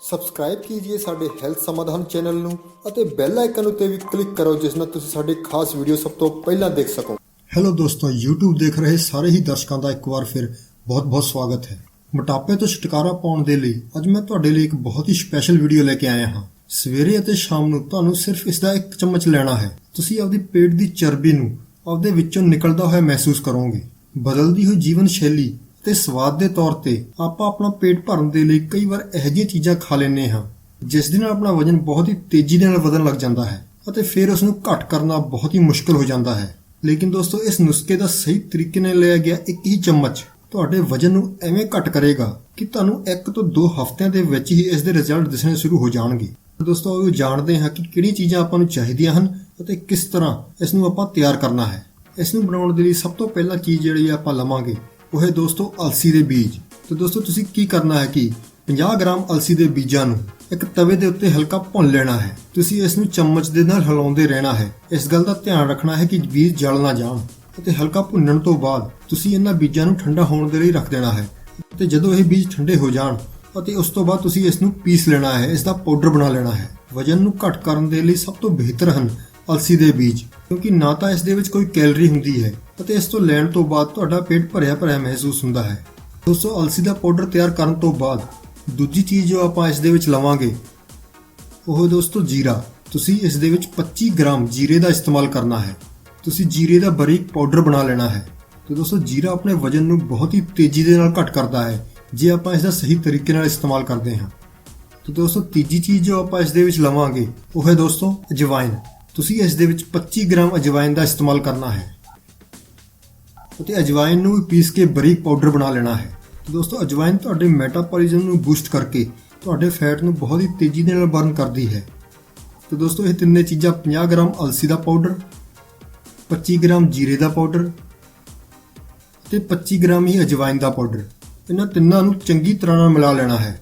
Subscribe ਕੀजिए ਸਾਡੇ health ਸਮਾਧਾਨ channel ਨੂੰ ਅਤੇ ਬੈਲ ਆਈਕਨ ਉੱਤੇ ਵੀ ਕਲਿੱਕ ਕਰੋ, ਜਿਸ ਨਾਲ ਤੁਸੀਂ ਸਾਡੇ ਖਾਸ ਵੀਡੀਓ ਸਭ ਤੋਂ ਪਹਿਲਾਂ ਦੇਖ ਸਕੋ। ਹੈਲੋ ਦੋਸਤੋ, YouTube ਦੇਖ ਰਹੇ ਸਾਰੇ ਹੀ ਦਰਸ਼ਕਾਂ ਦਾ ਇੱਕ ਵਾਰ ਫਿਰ ਬਹੁਤ-ਬਹੁਤ ਸਵਾਗਤ ਹੈ। ਮੋਟਾਪੇ ਤੋਂ ਛੁਟਕਾਰਾ ਪਾਉਣ ਦੇ ਲਈ ਅੱਜ ਮੈਂ ਤੁਹਾਡੇ ਲਈ ਇੱਕ ਬਹੁਤ ਹੀ ਸਪੈਸ਼ਲ ਵੀਡੀਓ ਲੈ ਕੇ ਆਇਆ ਹਾਂ। ਸਵੇਰੇ ਅਤੇ ਸ਼ਾਮ ਨੂੰ ਤੁਹਾਨੂੰ ਸਿਰਫ ਇਸ ਦਾ ਇੱਕ ਚਮਚ ਲੈਣਾ ਹੈ। ਤੁਸੀਂ ਆਪਦੀ ਪੇਟ ਦੀ ਚਰਬੀ ਨੂੰ ਆਪਦੇ ਵਿੱਚੋਂ ਨਿਕਲਦਾ ਹੋਇਆ ਮਹਿਸੂਸ ਕਰੋਗੇ। ਬਦਲਦੀ ਹੋਈ ਜੀਵਨ ਸ਼ੈਲੀ ਤੇ ਸਵਾਦ ਦੇ ਤੌਰ ਤੇ ਆਪਾਂ ਆਪਣਾ ਪੇਟ ਭਰਨ ਦੇ ਲਈ ਕਈ ਵਾਰ ਇਹੋ ਜਿਹੀਆਂ ਚੀਜ਼ਾਂ ਖਾ ਲੈਂਦੇ ਹਾਂ, ਜਿਸ ਦੇ ਨਾਲ ਆਪਣਾ ਵਜ਼ਨ ਬਹੁਤ ਹੀ ਤੇਜ਼ੀ ਦੇ ਨਾਲ ਵਧਣ ਲੱਗ ਜਾਂਦਾ ਹੈ ਅਤੇ ਫਿਰ ਉਸ ਨੂੰ ਘਟ ਕਰਨਾ ਬਹੁਤ ਹੀ ਮੁਸ਼ਕਲ ਹੋ ਜਾਂਦਾ ਹੈ। ਲੇਕਿਨ ਦੋਸਤੋ, ਇਸ ਨੁਸਖੇ ਦਾ ਸਹੀ ਤਰੀਕੇ ਨਾਲ ਲਿਆ ਗਿਆ ਇੱਕ ਹੀ ਚਮਚ ਤੁਹਾਡੇ ਵਜ਼ਨ ਨੂੰ ਐਵੇਂ ਘਟ ਕਰੇਗਾ ਕਿ ਤੁਹਾਨੂੰ 1 ਤੋਂ 2 ਹਫ਼ਤਿਆਂ ਦੇ ਵਿੱਚ ਹੀ ਇਸ ਦੇ ਰਿਜ਼ਲਟ ਦਿਸਣੇ ਸ਼ੁਰੂ ਹੋ ਜਾਣਗੇ। ਦੋਸਤੋ, ਉਹ ਜਾਣਦੇ ਹਾਂ ਕਿ ਕਿਹੜੀ ਚੀਜ਼ਾਂ ਆਪਾਂ ਨੂੰ ਚਾਹੀਦੀਆਂ ਹਨ ਅਤੇ ਕਿਸ ਤਰ੍ਹਾਂ ਇਸ ਨੂੰ ਆਪਾਂ ਤਿਆਰ ਕਰਨਾ ਹੈ। ਇਸ ਨੂੰ ਬਣਾਉਣ ਦੇ ਲਈ ਸਭ ਤੋਂ ਪਹਿਲਾਂ ਚੀਜ਼ ਜਿਹੜੀ ਆਪਾਂ ਲਵਾਂਗੇ ਉਹ ਹੈ ਦੋਸਤੋ ਅਲਸੀ ਦੇ ਬੀਜ। ਤੇ ਦੋਸਤੋ ਤੁਸੀਂ ਕੀ ਕਰਨਾ ਹੈ ਕਿ 50 ਗ੍ਰਾਮ ਅਲਸੀ ਦੇ ਬੀਜਾਂ ਨੂੰ ਇੱਕ ਤਵੇ ਦੇ ਉੱਤੇ ਹਲਕਾ ਭੁੰਨ ਲੈਣਾ ਹੈ। ਤੁਸੀਂ ਇਸ ਨੂੰ ਚਮਚ ਦੇ ਨਾਲ ਹਿਲਾਉਂਦੇ ਰਹਿਣਾ ਹੈ। ਇਸ ਗੱਲ ਦਾ ਧਿਆਨ ਰੱਖਣਾ ਹੈ ਕਿ ਬੀਜ ਜਲ ਨਾ ਜਾਣ ਅਤੇ ਹਲਕਾ ਭੁੰਨਣ ਤੋਂ ਬਾਅਦ ਤੁਸੀਂ ਇਹਨਾਂ ਬੀਜਾਂ ਨੂੰ ਠੰਡਾ ਹੋਣ ਦੇ ਲਈ ਰੱਖ ਦੇਣਾ ਹੈ। ਤੇ ਜਦੋਂ ਇਹ ਬੀਜ ਠੰਡੇ ਹੋ ਜਾਣ ਅਤੇ ਉਸ ਤੋਂ ਬਾਅਦ ਤੁਸੀਂ ਇਸ ਨੂੰ ਪੀਸ ਲੈਣਾ ਹੈ, ਇਸ ਦਾ ਪਾਊਡਰ ਬਣਾ ਲੈਣਾ ਹੈ। ਵਜਨ ਨੂੰ ਘੱਟ ਕਰਨ ਦੇ ਲਈ ਸਭ ਤੋਂ ਬਿਹਤਰ ਹਨ ਅਲਸੀ ਦੇ ਬੀਜ, ਕਿਉਂਕਿ ਨਾ ਤਾਂ ਇਸ ਦੇ ਵਿੱਚ ਕੋਈ ਕੈਲਰੀ ਹੁੰਦੀ ਹੈ। ਅਤੇ ਇਸ ਤੋਂ ਲੈਣ ਤੋਂ ਬਾਅਦ ਤੁਹਾਡਾ ਪੇਟ ਭਰਿਆ ਭਰਿਆ ਮਹਿਸੂਸ ਹੁੰਦਾ ਹੈ। ਦੋਸਤੋ, ਅਲਸੀ ਦਾ ਪਾਊਡਰ ਤਿਆਰ ਕਰਨ ਤੋਂ ਬਾਅਦ ਦੂਜੀ ਚੀਜ਼ ਜੋ ਆਪਾਂ ਇਸ ਦੇ ਵਿੱਚ ਲਵਾਂਗੇ, ਉਹ ਦੋਸਤੋ ਜੀਰਾ। ਤੁਸੀਂ ਇਸ ਦੇ ਵਿੱਚ 25 ਗ੍ਰਾਮ ਜੀਰੇ ਦਾ ਇਸਤੇਮਾਲ ਕਰਨਾ ਹੈ। ਤੁਸੀਂ ਜੀਰੇ ਦਾ ਬਰੀਕ ਪਾਊਡਰ ਬਣਾ ਲੈਣਾ ਹੈ। ਤੇ ਦੋਸਤੋ, ਜੀਰਾ ਆਪਣੇ ਵਜਨ ਨੂੰ ਬਹੁਤ ਹੀ ਤੇਜ਼ੀ ਦੇ ਨਾਲ ਘਟ ਕਰਦਾ ਹੈ, ਜੇ ਆਪਾਂ ਇਸ ਦਾ ਸਹੀ ਤਰੀਕੇ ਨਾਲ ਇਸਤੇਮਾਲ ਕਰਦੇ ਹਾਂ। ਤੇ ਦੋਸਤੋ, ਤੀਜੀ ਚੀਜ਼ ਜੋ ਆਪਾਂ ਇਸ ਦੇ ਵਿੱਚ ਲਵਾਂਗੇ, ਉਹ ਹੈ ਦੋਸਤੋ ਅਜਵਾਇਨ। ਤੁਸੀਂ ਇਸ ਦੇ ਵਿੱਚ 25 ਗ੍ਰਾਮ ਅਜਵਾਇਨ ਦਾ ਇਸਤੇਮਾਲ ਕਰਨਾ ਹੈ। ਅਤੇ ਅਜਵਾਇਨ ਨੂੰ ਵੀ ਪੀਸ ਕੇ ਬਰੀਕ ਪਾਊਡਰ ਬਣਾ ਲੈਣਾ ਹੈ। ਦੋਸਤੋ, ਅਜਵਾਇਨ ਤੁਹਾਡੇ ਮੈਟਾਬੋਲਿਜ਼ਮ ਨੂੰ ਬੂਸਟ ਕਰਕੇ ਤੁਹਾਡੇ ਫੈਟ ਨੂੰ ਬਹੁਤ ਹੀ ਤੇਜ਼ੀ ਦੇ ਨਾਲ ਬਰਨ ਕਰਦੀ ਹੈ। ਤੇ ਦੋਸਤੋ, ਇਹ ਤਿੰਨੇ ਚੀਜ਼ਾਂ 50 ਗ੍ਰਾਮ ਅਲਸੀ ਦਾ ਪਾਊਡਰ 25 ਗ੍ਰਾਮ ਜੀਰੇ ਦਾ ਪਾਊਡਰ ਤੇ 25 ਗ੍ਰਾਮ ਹੀ ਅਜਵਾਇਨ ਦਾ ਪਾਊਡਰ। ਇਹਨਾਂ ਤਿੰਨਾਂ ਨੂੰ ਚੰਗੀ ਤਰ੍ਹਾਂ ਨਾਲ ਮਿਲਾ ਲੈਣਾ ਹੈ।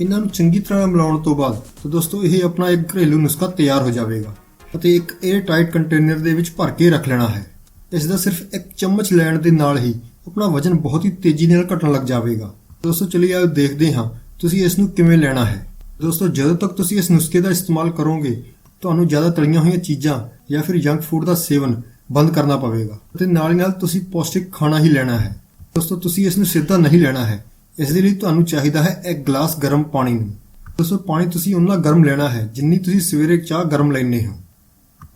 ਇਹਨਾਂ ਨੂੰ ਚੰਗੀ ਤਰ੍ਹਾਂ ਮਿਲਾਉਣ ਤੋਂ ਬਾਅਦ ਤਾਂ ਦੋਸਤੋ ਇਹ ਆਪਣਾ ਇੱਕ ਘਰੇਲੂ ਨੁਸਖਾ ਤਿਆਰ ਹੋ ਜਾਵੇਗਾ ਅਤੇ ਇੱਕ 에ਅਰ ਟਾਈਟ ਕੰਟੇਨਰ ਦੇ ਵਿੱਚ ਭਰ ਕੇ ਰੱਖ ਲੈਣਾ ਹੈ। ਇਸ ਦਾ ਸਿਰਫ ਇੱਕ ਚਮਚ ਲੈਣ ਦੇ ਨਾਲ ਹੀ ਆਪਣਾ ਵਜ਼ਨ ਬਹੁਤ ਹੀ ਤੇਜ਼ੀ ਨਾਲ ਘਟਣ ਲੱਗ ਜਾਵੇਗਾ। ਦੋਸਤੋ ਚਲਿਏ ਆਓ ਦੇਖਦੇ ਹਾਂ ਤੁਸੀਂ ਇਸ ਨੂੰ ਕਿਵੇਂ ਲੈਣਾ ਹੈ। ਦੋਸਤੋ ਜਦੋਂ ਤੱਕ ਤੁਸੀਂ ਇਸ ਨੁਸਖੇ ਦਾ ਇਸਤੇਮਾਲ ਕਰੋਗੇ, ਤੁਹਾਨੂੰ ਜ਼ਿਆਦਾ ਤਲੀਆਂ ਹੋਈਆਂ ਚੀਜ਼ਾਂ ਜਾਂ ਫਿਰ ਜੰਕ ਫੂਡ ਦਾ ਸੇਵਨ ਬੰਦ ਕਰਨਾ ਪਵੇਗਾ ਅਤੇ ਨਾਲ ਹੀ ਨਾਲ ਤੁਸੀਂ ਪੌਸ਼ਟਿਕ ਖਾਣਾ ਹੀ ਲੈਣਾ ਹੈ। ਦੋਸਤੋ ਤੁਸੀਂ ਇਸ ਨੂੰ ਸਿੱਧਾ ਨਹੀਂ ਲੈਣਾ ਹੈ। ਇਸ ਦੇ ਲਈ ਤੁਹਾਨੂੰ ਚਾਹੀਦਾ ਹੈ ਇੱਕ ਗਲਾਸ ਗਰਮ ਪਾਣੀ ਨੂੰ। ਦੋਸਤੋ ਪਾਣੀ ਤੁਸੀਂ ਉਨਾ ਗਰਮ ਲੈਣਾ ਹੈ ਜਿੰਨੀ ਤੁਸੀਂ ਸਵੇਰੇ ਚਾਹ ਗਰਮ ਲੈਂਦੇ ਹੋ।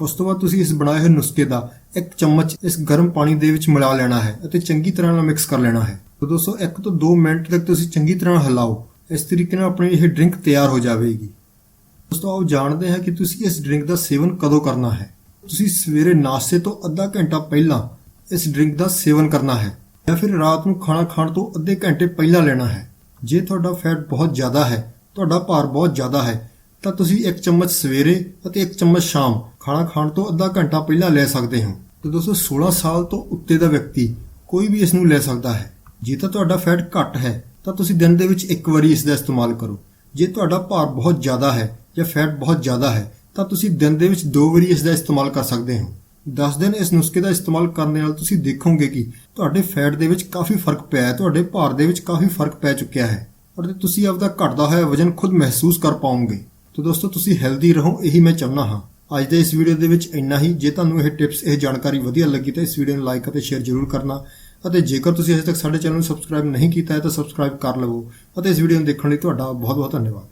ਉਸ ਤੋਂ ਬਾਅਦ ਤੁਸੀਂ ਇਸ ਬਣਾਏ ਹੋਏ ਨੁਸਖੇ ਦਾ ਇੱਕ ਚਮਚ ਇਸ ਗਰਮ ਪਾਣੀ ਦੇ ਵਿੱਚ ਮਿਲਾ ਲੈਣਾ ਹੈ ਅਤੇ ਚੰਗੀ ਤਰ੍ਹਾਂ ਨਾਲ ਮਿਕਸ ਕਰ ਲੈਣਾ ਹੈ। ਤਾਂ ਦੋਸਤੋ 1 ਤੋਂ 2 ਮਿੰਟ ਤੱਕ ਤੁਸੀਂ ਚੰਗੀ ਤਰ੍ਹਾਂ ਹਿਲਾਓ। ਇਸ ਤਰੀਕੇ ਨਾਲ ਆਪਣੀ ਇਹ ਡਰਿੰਕ ਤਿਆਰ ਹੋ ਜਾਵੇਗੀ। ਦੋਸਤੋ, ਆਓ ਜਾਣਦੇ ਹਾਂ ਕਿ ਤੁਸੀਂ ਇਸ ਡਰਿੰਕ ਦਾ ਸੇਵਨ ਕਦੋਂ ਕਰਨਾ ਹੈ। ਤੁਸੀਂ ਸਵੇਰੇ ਨਾਸ਼ਤੇ ਤੋਂ ਅੱਧਾ ਘੰਟਾ ਪਹਿਲਾਂ ਇਸ ਡਰਿੰਕ ਦਾ ਸੇਵਨ ਕਰਨਾ ਹੈ। ਜਾਂ ਫਿਰ ਰਾਤ ਨੂੰ ਖਾਣਾ ਖਾਣ ਤੋਂ ਅੱਧੇ ਘੰਟੇ ਪਹਿਲਾਂ ਲੈਣਾ ਹੈ। ਜੇ ਤੁਹਾਡਾ ਫੈਟ ਬਹੁਤ ਜ਼ਿਆਦਾ ਹੈ, ਤੁਹਾਡਾ ਭਾਰ ਬਹੁਤ ਜ਼ਿਆਦਾ ਹੈ, ਤਾਂ ਤੁਸੀਂ ਇੱਕ ਚਮਚ ਸਵੇਰੇ ਅਤੇ ਇੱਕ ਚਮਚ ਸ਼ਾਮ ਖਾਣਾ ਖਾਣ ਤੋਂ ਅੱਧਾ ਘੰਟਾ ਪਹਿਲਾਂ ਲੈ ਸਕਦੇ ਹੋ। ਤੇ ਦੋਸਤੋ 16 ਸਾਲ ਤੋਂ ਉੱਤੇ ਦਾ ਵਿਅਕਤੀ ਕੋਈ ਵੀ ਇਸ ਨੂੰ ਲੈ ਸਕਦਾ ਹੈ। ਜੇ ਤਾਂ ਤੁਹਾਡਾ ਫੈਟ ਘੱਟ ਹੈ, ਤਾਂ ਤੁਸੀਂ ਦਿਨ ਦੇ ਵਿੱਚ ਇੱਕ ਵਾਰੀ ਇਸ ਦਾ ਇਸਤੇਮਾਲ ਕਰੋ। ਜੇ ਤੁਹਾਡਾ ਭਾਰ ਬਹੁਤ ਜ਼ਿਆਦਾ ਹੈ ਜਾਂ ਫੈਟ ਬਹੁਤ ਜ਼ਿਆਦਾ ਹੈ, ਤਾਂ ਤੁਸੀਂ ਦਿਨ ਦੇ ਵਿੱਚ ਦੋ ਵਾਰੀ ਇਸ ਦਾ ਇਸਤੇਮਾਲ ਕਰ ਸਕਦੇ ਹੋ। 10 ਦਿਨ ਇਸ ਨੁਸਖੇ ਦਾ ਇਸਤੇਮਾਲ ਕਰਨ ਦੇ ਨਾਲ ਤੁਸੀਂ ਦੇਖੋਗੇ ਕਿ ਤੁਹਾਡੇ ਫੈਟ ਦੇ ਵਿੱਚ ਕਾਫੀ ਫ਼ਰਕ ਪਿਆ ਹੈ, ਤੁਹਾਡੇ ਭਾਰ ਦੇ ਵਿੱਚ ਕਾਫੀ ਫ਼ਰਕ ਪੈ ਚੁੱਕਿਆ ਹੈ ਅਤੇ ਤੁਸੀਂ ਆਪਦਾ ਘਟਦਾ ਹੋਇਆ ਵਜ਼ਨ ਖੁਦ ਮਹਿਸੂਸ ਕਰ ਪਾਓਗੇ, ਤਾਂ ਦੋਸਤੋ ਤੁਸੀਂ ਹੈਲਦੀ ਰਹੋ, ਇਹੀ ਮੈਂ ਚਾਹੁੰਦਾ ਹਾਂ। ਅੱਜ ਦੇ ਇਸ ਵੀਡੀਓ ਦੇ ਵਿੱਚ ਇੰਨਾ ਹੀ। ਜੇ ਤੁਹਾਨੂੰ ਇਹ ਟਿਪਸ ਇਹ ਜਾਣਕਾਰੀ ਵਧੀਆ ਲੱਗੀ ਤਾਂ ਇਸ ਵੀਡੀਓ ਨੂੰ ਲਾਈਕ ਅਤੇ ਸ਼ੇਅਰ ਜ਼ਰੂਰ ਕਰਨਾ ਅਤੇ ਜੇਕਰ ਤੁਸੀਂ ਅਜੇ ਤੱਕ ਸਾਡੇ ਚੈਨਲ ਨੂੰ ਸਬਸਕ੍ਰਾਈਬ ਨਹੀਂ ਕੀਤਾ ਹੈ ਤਾਂ ਸਬਸਕ੍ਰਾਈਬ ਕਰ ਲਵੋ ਅਤੇ ਇਸ ਵੀਡੀਓ ਨੂੰ ਦੇਖਣ ਲਈ ਤੁਹਾਡਾ ਬਹੁਤ ਬਹੁਤ ਧੰਨਵਾਦ।